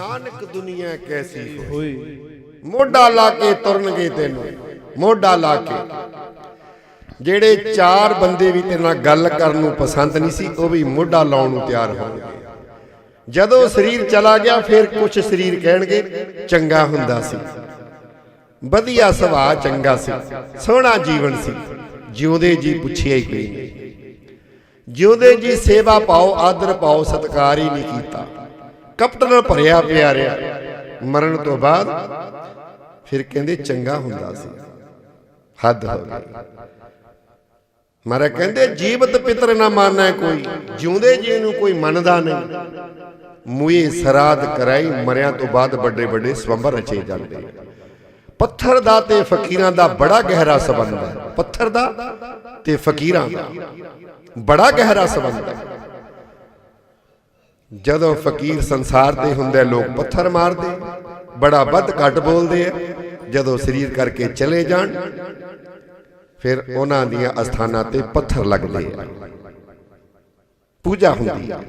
ਨਾਨਕ ਦੁਨੀਆ ਕੈਸੀ ਹੋਈ? ਮੋਢਾ ਲਾ ਕੇ ਤੁਰਨਗੇ ਤੈਨੂੰ ਮੋਢਾ ਲਾ ਕੇ। ਜਿਹੜੇ ਚਾਰ ਬੰਦੇ ਵੀ ਤੇਰੇ ਨਾਲ ਗੱਲ ਕਰਨ ਨੂੰ ਪਸੰਦ ਨਹੀਂ ਸੀ ਉਹ ਵੀ ਮੋਢਾ ਲਾਉਣ ਨੂੰ ਤਿਆਰ ਹੋਣਗੇ ਜਦੋਂ ਸਰੀਰ ਚਲਾ ਗਿਆ ਫਿਰ ਕੁਝ ਸਰੀਰ ਕਹਿਣਗੇ ਚੰਗਾ ਹੁੰਦਾ ਸੀ। ਵਧੀਆ ਸੁਭਾਅ ਚੰਗਾ ਸੀ ਸੋਹਣਾ ਜੀਵਨ ਸੀ। ਜਿਉਂਦੇ ਜੀ ਪੁੱਛਿਆ ਹੀ ਕੋਈ ਨਹੀਂ। ਜਿਉਂਦੇ ਜੀ ਸੇਵਾ ਪਾਓ ਆਦਰ ਪਾਓ ਸਤਕਾਰ ਹੀ ਨਹੀਂ ਕੀਤਾ। ਕਪਟ ਨਾਲ ਭਰਿਆ ਪਿਆ ਰਿਹਾ। ਮਰਨ ਤੋਂ ਬਾਅਦ ਫਿਰ ਕਹਿੰਦੇ ਚੰਗਾ ਹੁੰਦਾ ਸੀ। ਹੱਦ ਹੋ ਗਈ। ਮਾਰਾ ਕਹਿੰਦੇ, ਜੀਵਤ ਪਿਤਰ ਨਾ ਮਾਨੈ ਕੋਈ, ਜਿਉਂਦੇ ਜੀ ਨੂੰ ਕੋਈ ਮੰਨਦਾ ਨਹੀਂ। ਮੂਏ ਸਰਾਦ ਕਰਾਈ, ਮਰਿਆਂ ਤੋਂ ਬਾਅਦ ਵੱਡੇ ਵੱਡੇ ਸਵੰਬਰ ਰਚੇ ਜਾਂਦੇ। ਪੱਥਰ ਦਾ ਤੇ ਫਕੀਰਾਂ ਦਾ ਬੜਾ ਗਹਿਰਾ ਸਬੰਧ ਹੈ। ਪੱਥਰ ਦਾ ਤੇ ਫਕੀਰਾਂ ਦਾ ਬੜਾ ਗਹਿਰਾ ਸਬੰਧ ਹੈ। ਜਦੋਂ ਫਕੀਰ ਸੰਸਾਰ ਤੇ ਹੁੰਦੇ ਲੋਕ ਪੱਥਰ ਮਾਰਦੇ, ਬੜਾ ਵੱਧ ਘੱਟ ਬੋਲਦੇ ਆ। ਜਦੋਂ ਸਰੀਰ ਕਰਕੇ ਚਲੇ ਜਾਣ, ਫਿਰ ਉਹਨਾਂ ਦੀਆਂ ਅਸਥਾਨਾਂ ਤੇ ਪੱਥਰ ਲੱਗਦੇ ਆ। ਪੂਜਾ ਹੁੰਦੀ ਆ।